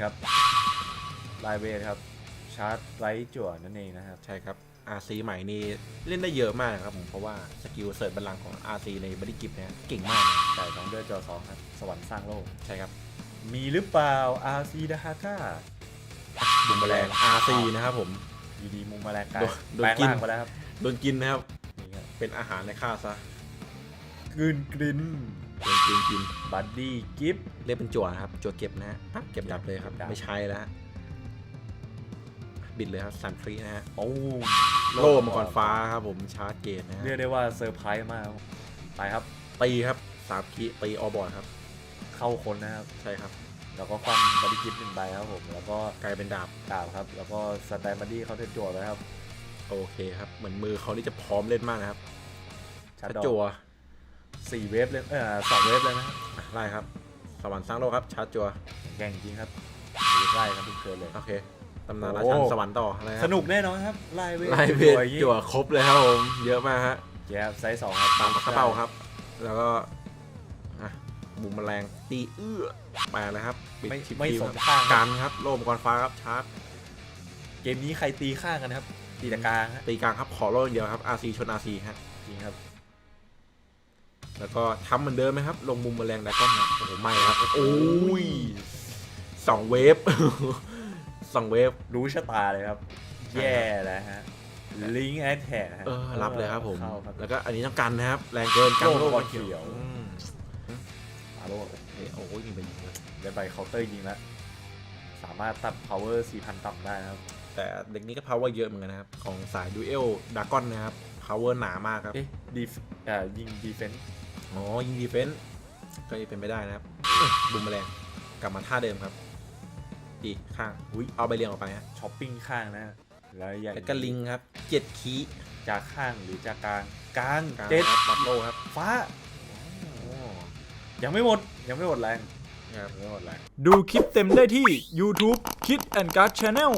ครับลายเวทครับ ชาร์จไลท์จั่วนั่นเองนะครับ ใช่ครับ RC ใหม่นี่เล่นได้เยอะมากนะครับผมเพราะว่าสกิลเสิร์ชบัลลังก์ของ RC ในบริกิฟเนี่ยเก่งมากนะจ่ายสองเดือนจอสองครับ สวรรค์สร้างโลก ใช่ครับมีหรือเปล่า RC ดาฮาก้า บุมแมลง RC นะครับผมดีดีมุมแมลงกายโดนโดนแปลงกิน ร่างไปแล้วครับโดนกินนะครับ นี่ครับเป็นอาหารในข้าวซะ กลืนกลิน โดนกินกินบัดดี้กิฟต์เรียกเป็นจั่วนะครับจั่วเก็บนะฮะปั๊บเก็บดับเลยครับเก็บดับไม่ใช่แล้วฮะบิดเลยครับสันฟรีนะฮะโอ้โล่มังกรฟ้าครับผมชาร์จเกตนะฮะเรียกได้ว่าเซอร์ไพรส์มากครับไปครับตีครับสามคีตีออบอร์ดครับ เข้าคนนะครับ ใช่ครับ แล้วก็คว่ำบัดดี้กิฟต์หนึ่งใบครับผม แล้วก็กลายเป็นดาบดาบครับ แล้วก็สแตนบัดดี้เขาเทนจั่วไปครับ โอเคครับ เหมือนมือเขานี่จะพร้อมเล่นมากนะครับชาร์ชาจร์จดจั่อกว สี่เวฟเลยเออสองเวฟเลยนะครับอะไล่ครับ สวรรค์สร้างโลกครับชาร์จจั่วแข่งจริงครับมีไล่ครับทุกเกินเลย โอเคตำนานราโอ้ชันสวรรค์ต่ออะไรครับสนุกแน่นอนครับไล่เวฟไล่เวทอย่างงี้จั่วครบเลยครับผมเยอะมากฮะแย่ไซส์สองครับตามกระเป๋าครับ แล้วก็อะบุมแมลงตีเอื้อแปลเลยครับปิดไม่ชิปไม่คิวสนครับข้างครับกันครับโล่มกรฟ้าครับชาร์จเกมนี้ใครตีข้างกันครับตีตะกลางฮะตีกลางครับขอโล่อย่างเดียวครับ RC ชน RC ฮะจริงครับ แล้วก็ทำเหมือนเดิมไหมครับ ลงมุมแมลงดากอนนะโอ้โหไม่ครับโอ้ยสองเวฟสองเวฟรู้ชะตาเลยครับ แย่แล้วฮะลิงแอดแท็กฮะเออรับเลยครับผมเข้าครับแล้วก็อันนี้ต้องกันนะครับ แรงเกินกันโล่โล่มังกรมาเขีเขียยววอืมอาโร่เอ้ยโอ้ยยิงไปยิงเลยได้ใบเคาน์เตอร์ยิงแล้วสามารถตัด power 4,000 ต่ำได้นะครับ แต่เด็กนี้ก็ power เยอะเหมือนกันนะครับ ของสายดูเอลดากอนนะครับ power หนามากครับเอ๊ะดีอ่ายิงดีเฟน อ๋อ ยิงดีเฟนส์ก็จะเป็นไปได้นะครับบุมแมลงกลับมาท่าเดิมครับดีข้างอุ้ยเอาใบเรียงออกไปฮะช้อปปิ้งข้างนะฮะแล้วอย่างแล้วก็ลิงครับเจ็ดคีจากข้างหรือจากกลางกลางกลางเจ็ดครับวัดโลครับ ฟ้าโอ้ยังไม่หมดยังไม่หมดแรงครับยังไม่หมดแรงดูคลิปเต็มได้ที่ YouTube Kid and Guard Channel